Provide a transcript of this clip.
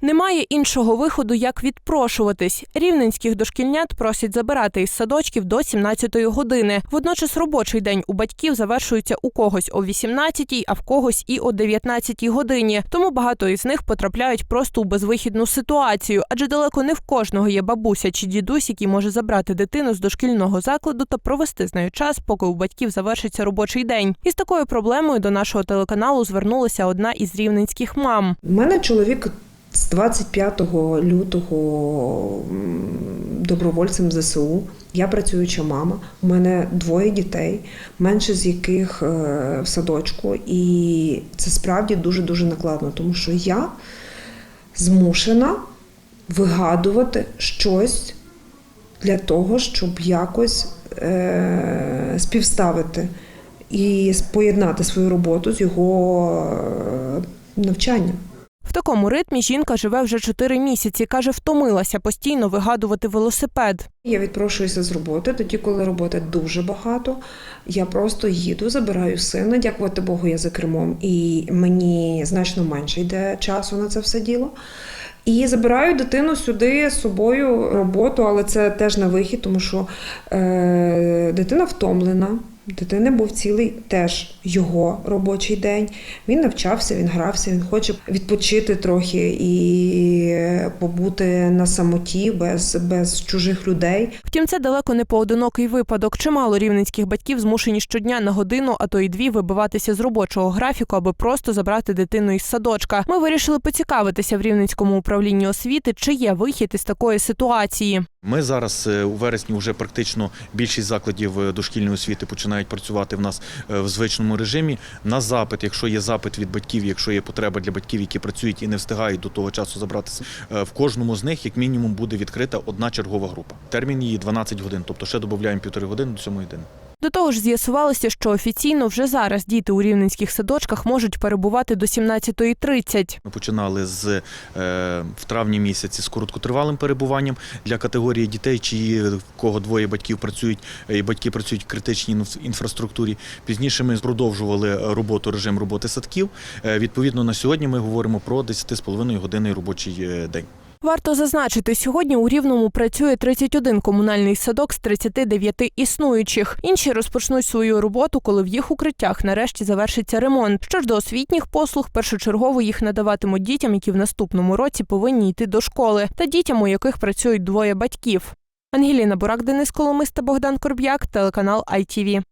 Немає іншого виходу, як відпрошуватись. Рівненських дошкільнят просять забирати із садочків до 17-ї години. Водночас робочий день у батьків завершується у когось о 18-й, а в когось і о 19-й годині. Тому багато із них потрапляють просто у безвихідну ситуацію, адже далеко не в кожного є бабуся чи дідусь, який може забрати дитину з дошкільного закладу та провести з нею час, поки у батьків завершиться робочий день. Із такою проблемою до нашого телеканалу звернулася одна із рівненських мам. У мене чоловік з 25 лютого добровольцем ЗСУ. Я працююча мама. У мене двоє дітей, менше з яких е, в садочку. І це справді дуже дуже накладно, тому що я змушена вигадувати щось для того, щоб якось е, співставити і поєднати свою роботу з його е, навчанням. В такому ритмі жінка живе вже чотири місяці. каже, втомилася постійно вигадувати велосипед. Я відпрошуюся з роботи, тоді, коли роботи дуже багато. Я просто їду, забираю сина, дякувати Богу, я за кермом, і мені значно менше йде часу на це все діло. І забираю дитину сюди з собою роботу, але це теж на вихід, тому що е, дитина втомлена. Дитини був цілий теж його робочий день. Він навчався, він грався, він хоче відпочити трохи і побути на самоті без, без чужих людей. Втім, це далеко не поодинокий випадок. Чимало рівненських батьків змушені щодня на годину, а то й дві вибиватися з робочого графіку, аби просто забрати дитину із садочка. Ми вирішили поцікавитися в рівненському управлінні освіти, чи є вихід із такої ситуації. Ми зараз е, у вересні вже практично більшість закладів е, дошкільної освіти починають працювати в нас е, в звичному режимі. На запит, якщо є запит від батьків, якщо є потреба для батьків, які працюють і не встигають до того часу забратися, в кожному з них як мінімум буде відкрита одна чергова група. Термін її 12 годин, тобто ще додаємо півтори години до 7 години. До того ж, з'ясувалося, що офіційно вже зараз діти у рівненських садочках можуть перебувати до 17.30. Ми починали з е, в травні місяці з короткотривалим перебуванням для категорії дітей, чиї в кого двоє батьків працюють, е, і батьки працюють в критичній інфраструктурі. Пізніше ми продовжували роботу, режим роботи садків. Е, Відповідно, на сьогодні ми говоримо про 10,5 години робочий е, день. Варто зазначити, сьогодні у Рівному працює 31 комунальний садок з 39 існуючих. Інші розпочнуть свою роботу, коли в їх укриттях нарешті завершиться ремонт. Що ж до освітніх послуг, першочергово їх надаватимуть дітям, які в наступному році повинні йти до школи, та дітям, у яких працюють двоє батьків. Ангеліна Бурак, Денис Коломис та Богдан Корб'як, телеканал ITV.